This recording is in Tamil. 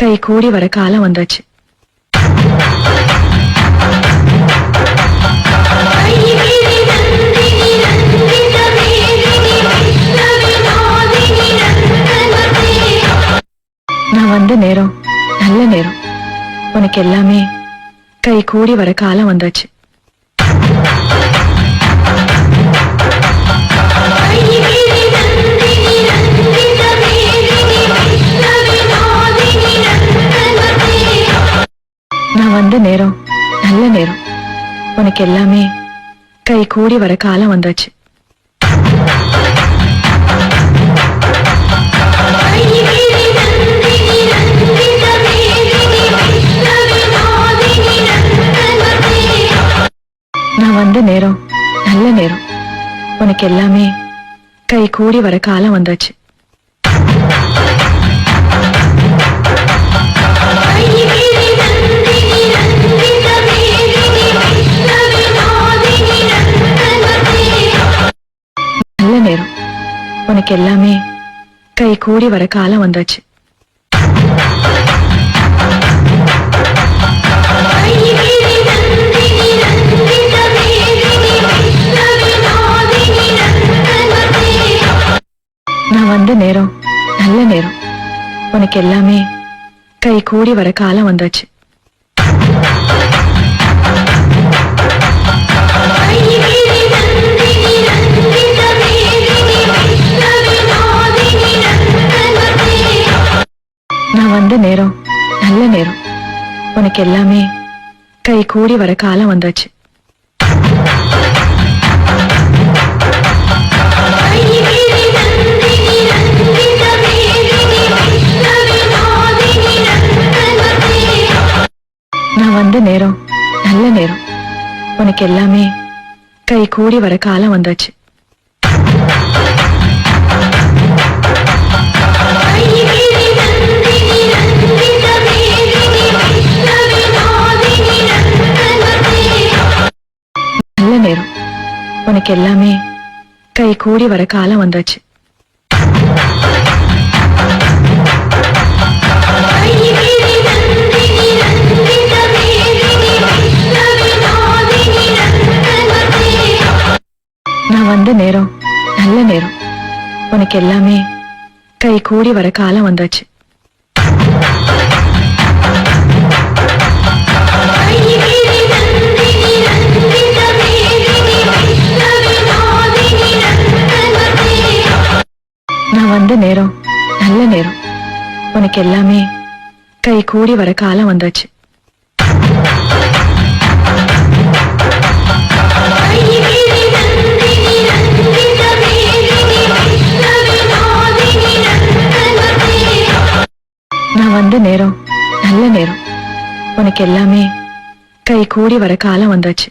கை கூடி வர காலம் வந்தாச்சு. நான் வந்த நேரம் நல்ல நேரம். உனக்கு எல்லாமே கை கூடி வர காலம் வந்தாச்சு. நான் வந்த நேரம் நல்ல நேரம். உனக்கு எல்லாமே கை கூடி வர காலம் வந்தாச்சு. நான் வந்த நேரம் நல்ல நேரம். உனக்கு எல்லாமே கை கூடி வர காலம் வந்தாச்சு. உனக்கு எல்லாமே கை கூடி வர காலம் வந்தாச்சு. நான் வந்த நேரம் நல்ல நேரம். உனக்கு எல்லாமே கை கூடி வர காலம் வந்தாச்சு. நான் வந்த நேரம் நல்ல நேரம். உனக்கு எல்லாமே கை கூடி வர காலம் வந்தாச்சு. நான் வந்த நேரம் நல்ல நேரம். உனக்கு எல்லாமே கை கூடி வர காலம் வந்தாச்சு. நல்ல நேரம். உனக்கு எல்லாமே கை கூடி வர காலம் வந்தாச்சு. நான் வந்த நேரம் நல்ல நேரம். உனக்கு எல்லாமே கை கூடி வர காலம் வந்தாச்சு. நான் வந்த நேரம் நல்ல நேரம். உனக்கு எல்லாமே கை கூடி வர காலம் வந்தாச்சு. நான் வந்த நேரம் நல்ல நேரம். உனக்கு எல்லாமே கை கூடி வர காலம் வந்தாச்சு.